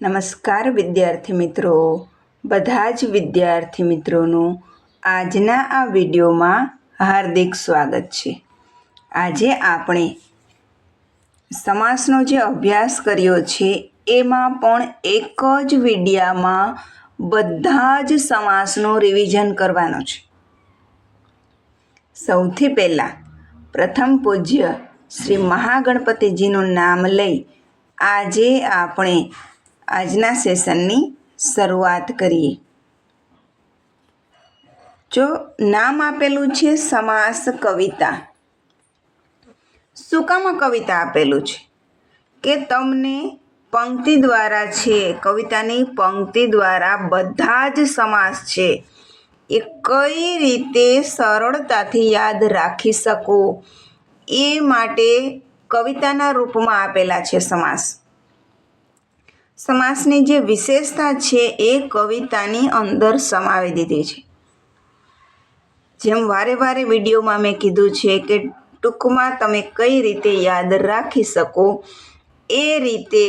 નમસ્કાર વિદ્યાર્થી મિત્રો. બધા જ વિદ્યાર્થી મિત્રોનું આજના આ વિડીયોમાં હાર્દિક સ્વાગત છે. આજે આપણે સમાસનો જે અભ્યાસ કર્યો છે, એમાં પણ એક જ વિડીયામાં બધા જ સમાસનું રિવિઝન કરવાનો છે. સૌથી પહેલાં પ્રથમ પૂજ્ય શ્રી મહાગણપતિજીનું નામ લઈ આજે આપણે આજના સેશનની શરૂઆત કરીએ. જો નામ આપેલું છે સમાસ કવિતા. શું કામ કવિતા આપેલું છે? કે તમને પંક્તિ દ્વારા છે, કવિતાની પંક્તિ દ્વારા બધા જ સમાસ છે, એ કઈ રીતે સરળતાથી યાદ રાખી શકો? એ માટે કવિતાના રૂપમાં આપેલા છે સમાસ. સમાસની જે વિશેષતા છે એ કવિતાની અંદર સમાવી દીધી છે. જેમ વારે વારે વિડીયોમાં મેં કીધું છે કે ટૂંકમાં તમે કઈ રીતે યાદ રાખી શકો? એ રીતે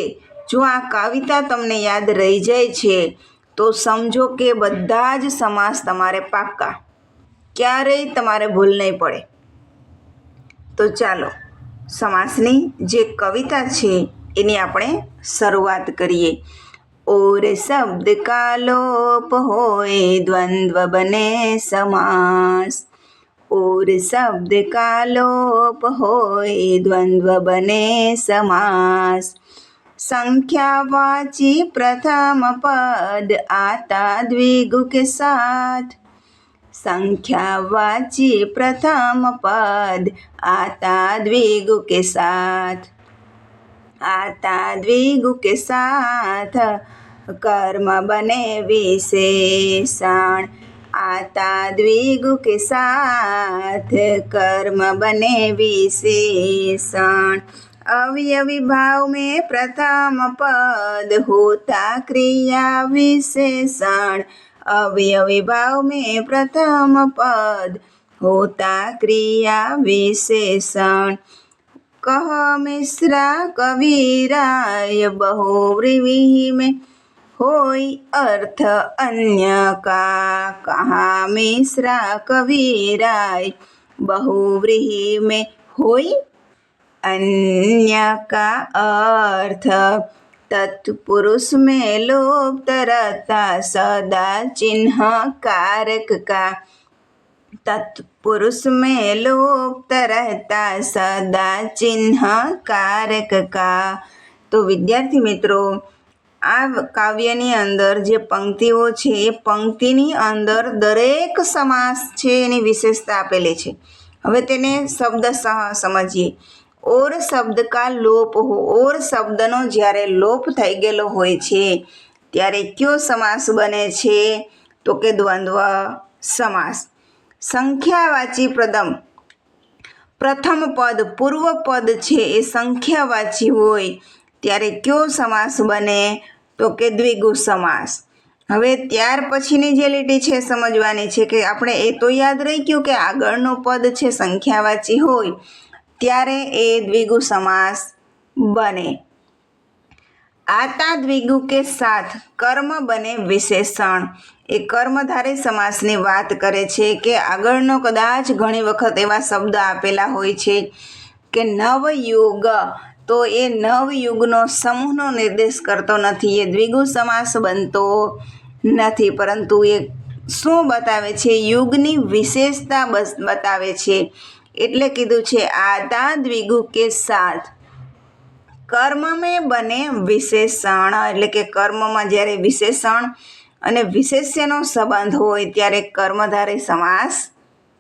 જો આ કવિતા તમને યાદ રહી જાય છે, તો સમજો કે બધા જ સમાસ તમારે પાક્કા. ક્યારેય તમારે ભૂલ નહીં પડે. તો ચાલો, સમાસની જે કવિતા છે એની આપણે શરૂઆત કરીએ. ઓર શબ્દ કાલોપ હોય, દ્વંદ્વ બને સમાસ. ઓર શબ્દ કાલોપ હોય, દ્વંદ્વ બને સમાસ. સંખ્યાવાચી પ્રથમ પદ, આતા દ્વિગુ કે સાથ. સંખ્યાવાચી પ્રથમ પદ, આતા દ્વિગુ કે સાથ. આતા દ્વિગુ કે સાથ, કર્મ બને વિશેષણ. આતા દ્વિગુ કે સાથ, કર્મ બને વિશેષણ. અવયવી ભાવ મેં પ્રથમ પદ હોતા ક્રિયા વિશેષણ. અવયવી ભાવ મેં પ્રથમ પદ હોતા ક્રિયા વિશેષણ. कह मिश्रा कबीराय बहुव्रीहि में। होय अर्थ अन्य का? कहा मिश्रा कबीराय बहुव्रीहि में। होय अन्य का अर्थ? तत्पुरुष में लोभ तरता, सदा चिन्ह कारक का। तत्पुरुष में लोप रहता સદા ચિહ્ન કારક કા તો વિદ્યાર્થી મિત્રો આ કાવ્યની અંદર જે પંક્તિઓ છે એ પંક્તિની અંદર દરેક સમાસ છે એની વિશેષતા આપેલી છે હવે તેને શબ્દ સમજીએ ઓર શબ્દ કા લોપ હો ઓર શબ્દનો જ્યારે લોપ થઈ ગયેલો હોય છે ત્યારે કયો સમાસ બને છે તો કે દ્વંદ્વ સમાસ સંખ્યાવાચી પ્રદમ પ્રથમ પદ પૂર્વ પદ છે એ સંખ્યાવાચી હોય ત્યારે કયો સમાસ બને? તો કે દ્વિગુ સમાસ. હવે ત્યાર પછીની જે લીટી છે સમજવાની છે કે આપણે એ તો યાદ રહી ગયું કે આગળનું પદ છે સંખ્યાવાચી હોય, ત્યારે એ દ્વિગુ સમાસ બને. આતા દ્વિગુ કે સાથ કર્મ બને વિશેષણ. એ કર્મધારી સમાસની વાત કરે છે કે આગળનો કદાચ ઘણી વખત એવા શબ્દ આપેલા હોય છે કે નવયુગ. તો એ નવયુગનો સમૂહનો નિર્દેશ કરતો નથી, એ દ્વિગુ સમાસ બનતો નથી. પરંતુ એ શું બતાવે છે? યુગની વિશેષતા બતાવે છે. એટલે કીધું છે આતા દ્વિગુ કે સાથ કર્મ મેં બને વિશેષણ, એટલે કે કર્મમાં જ્યારે વિશેષણ અને વિશેષ્યનો સંબંધ હોય ત્યારે કર્મધારી સમાસ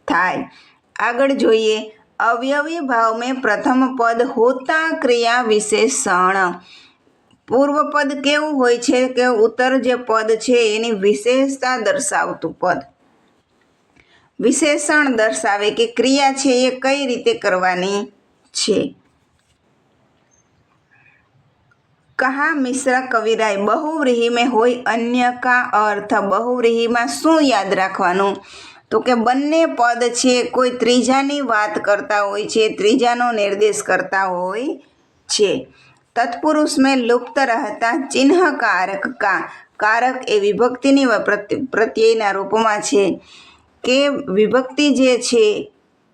થાય. આગળ જોઈએ, અવયવી ભાવ મેં પ્રથમ પદ હોતા ક્રિયા વિશેષણ. પૂર્વ પદ કેવું હોય છે કે ઉત્તર જે પદ છે એની વિશેષતા દર્શાવતું પદ. વિશેષણ દર્શાવે કે ક્રિયા છે એ કઈ રીતે કરવાની છે? કહા મિશ્ર કવિરાય, બહુવ્રીહીમાં હોય અન્ય કા અર્થ? બહુવ્રીહીમાં શું યાદ રાખવાનું? તો કે બંને પદ છે, કોઈ ત્રીજાની વાત કરતા હોય છે, ત્રીજાનો નિર્દેશ કરતા હોય છે. તત્પુરુષ મેં લુપ્ત રહેતા ચિહ્ન કારક કા? કારક એ વિભક્તિની પ્રત્યયના રૂપમાં છે. કે વિભક્તિ જે છે,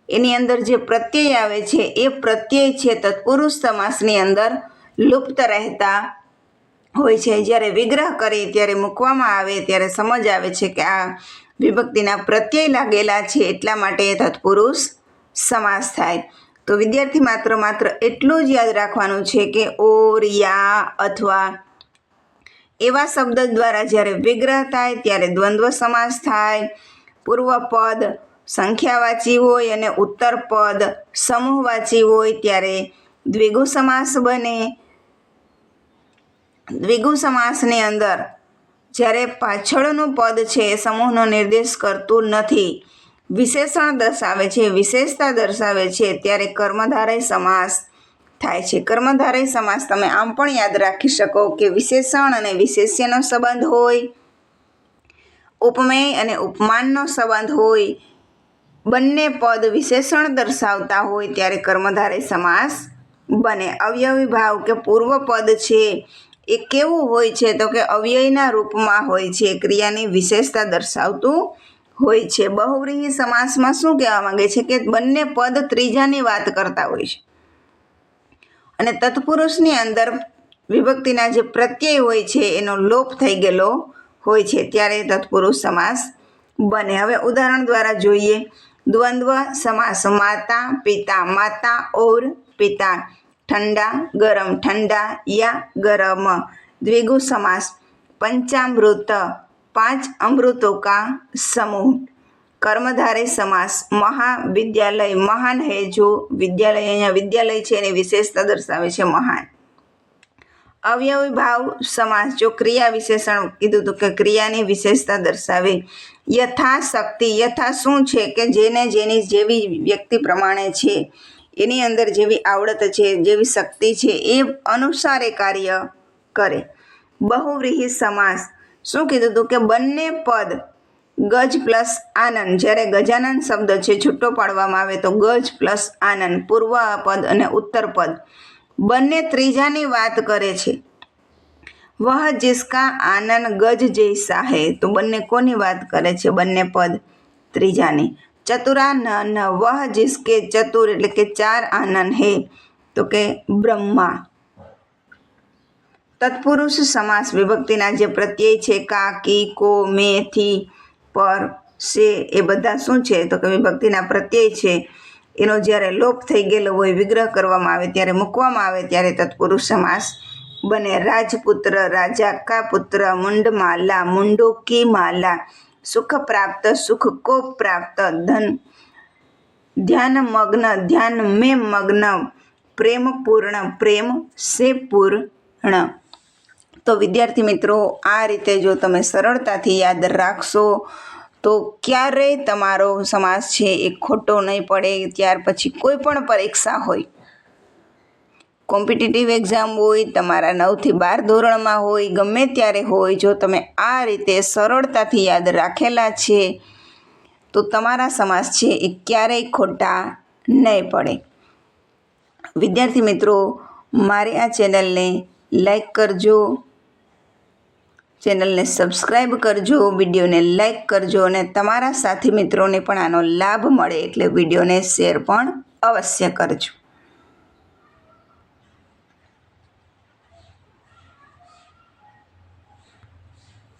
એની અંદર જે પ્રત્યય આવે છે, એ પ્રત્યય છે તત્પુરુષ સમાસની અંદર લુપ્ત રહેતા હોય છે. જ્યારે વિગ્રહ કરી ત્યારે મૂકવામાં આવે, ત્યારે સમજ આવે છે કે આ વિભક્તિના પ્રત્યય લાગેલા છે એટલા માટે તત્પુરુષ સમાસ થાય. તો વિદ્યાર્થી માત્ર માત્ર એટલું જ યાદ રાખવાનું છે કે ઓર યા અથવા એવા શબ્દ દ્વારા જ્યારે વિગ્રહ થાય ત્યારે દ્વંદ્વ સમાસ થાય. પૂર્વપદ સંખ્યાવાચી હોય અને ઉત્તર પદ સમૂહવાચી હોય ત્યારે દ્વિગુ સમાસ બને. દ્વિગુ સમાસની અંદર જ્યારે પાછળનું પદ છે એ સમૂહનો નિર્દેશ કરતું નથી. વિશેષણ દર્શાવે છે. વિશેષતા દર્શાવે છે ત્યારે કર્મધારય સમાસ થાય છે. કર્મધારય સમાસ તમે આમ પણ યાદ રાખી શકો કે વિશેષણ અને વિશેષ્યનો સંબંધ હોય, ઉપમેય અને ઉપમાનનો સંબંધ હોય, બંને પદ વિશેષણ દર્શાવતા હોય ત્યારે કર્મધારય સમાસ બને. અવયવી ભાવ કે પૂર્વ પદ છે એ કેવું હોય છે તો કે અવ્યયના રૂપમાં હોય છે, ક્રિયાની વિશેષતા દર્શાવતું હોય છે. બહુવ્રીહી સમાસમાં શું કહેવા માંગે છે કે બંને પદ ત્રીજાની વાત કરતા હોય છે. અને તત્પુરુષની અંદર વિભક્તિના જે પ્રત્યય હોય છે એનો લોપ થઈ ગયેલો હોય છે ત્યારે તત્પુરુષ સમાસ બને. હવે ઉદાહરણ દ્વારા જોઈએ. દ્વંદ્વ સમાસ માતા, પિતા, માતા, ઓર, પિતા. ઠંડા, ગરમ ઠંડા યા ગરમ. દ્વિગુ સમાસ, પંચામૃત, પાંચ અમૃતો કા સમૂહ. કર્મધારે સમાસ, મહાવિદ્યાલય, મહાન હે જો વિદ્યાલય, અહીંયા વિદ્યાલય છે એની વિશેષતા દર્શાવે છે મહાન. અવયવી ભાવ સમાસ, જો ક્રિયા વિશેષણ કીધું હતું કે ક્રિયાની વિશેષતા દર્શાવે. યથાશક્તિ, યથા શું છે કે જેને જેની જેવી વ્યક્તિ પ્રમાણે છે. એની અંદર જેવી આવડત છે, જેવી શક્તિ છે, એ અનુસારે કાર્ય કરે. બહુવ્રીહી સમાસ. શું કીધું હતું કે બંને પદ ગજ પ્લસ આનંદ, જ્યારે ગજાનંદ શબ્દ છે છૂટો પાડવામાં આવે તો ગજ પ્લસ આનંદ, પૂર્વ પદ અને ઉત્તર પદ. બંને ત્રીજાની વાત કરે છે. વહ જિસકા આનંદ ગજ જૈસા હે. તો બંને કોની વાત કરે છે? બંને પદ ત્રીજાની. ચતુરા ન ન વહ જિસકે ચતુર એટલે કે ચાર આનંદ હે. તો કે બ્રહ્મા. તત્પુરુષ સમાસ વિભક્તિના જે પ્રત્યય છે કા કી કો મે થી, પર, સે, એ બધા શું છે? તો કે વિભક્તિના પ્રત્યય છે. એનો જ્યારે લોપ થઈ ગયેલો હોય, વિગ્રહ કરવામાં આવે, ત્યારે મૂકવામાં આવે, ત્યારે તત્પુરુષ સમાસ બને. રાજપુત્ર, રાજા કા પુત્ર, મુંડમાલા, મુંડો કી માલા. સુખ પ્રાપ્ત, સુખ કો પ્રાપ્ત, ધન, ધ્યાન મગ્ન, ધ્યાન મેં મગ્ન, પ્રેમ પૂર્ણ, પ્રેમ સે પૂર્ણ. તો વિદ્યાર્થી મિત્રો, આ રીતે જો તમે સરળતાથી યાદ રાખશો, તો ક્યારેય તમારો સમાસ છે એ ખોટો નહીં પડે, ત્યાર પછી કોઈ પણ પરીક્ષા હોય. કોમ્પિટિટિવ એક્ઝામ હોય, તમારા નવથી બાર ધોરણમાં હોય, ગમે ત્યારે હોય, જો તમે આ રીતે સરળતાથી યાદ રાખેલા છે, તો તમારા સમાસ છે એ ક્યારેય ખોટા નહીં પડે. વિદ્યાર્થી મિત્રો, મારી આ ચેનલને લાઈક કરજો, ચેનલને સબસ્ક્રાઈબ કરજો, વિડીયોને લાઈક કરજો અને તમારા સાથી મિત્રોને પણ આનો લાભ મળે એટલે વિડીયોને શેર પણ અવશ્ય કરજો.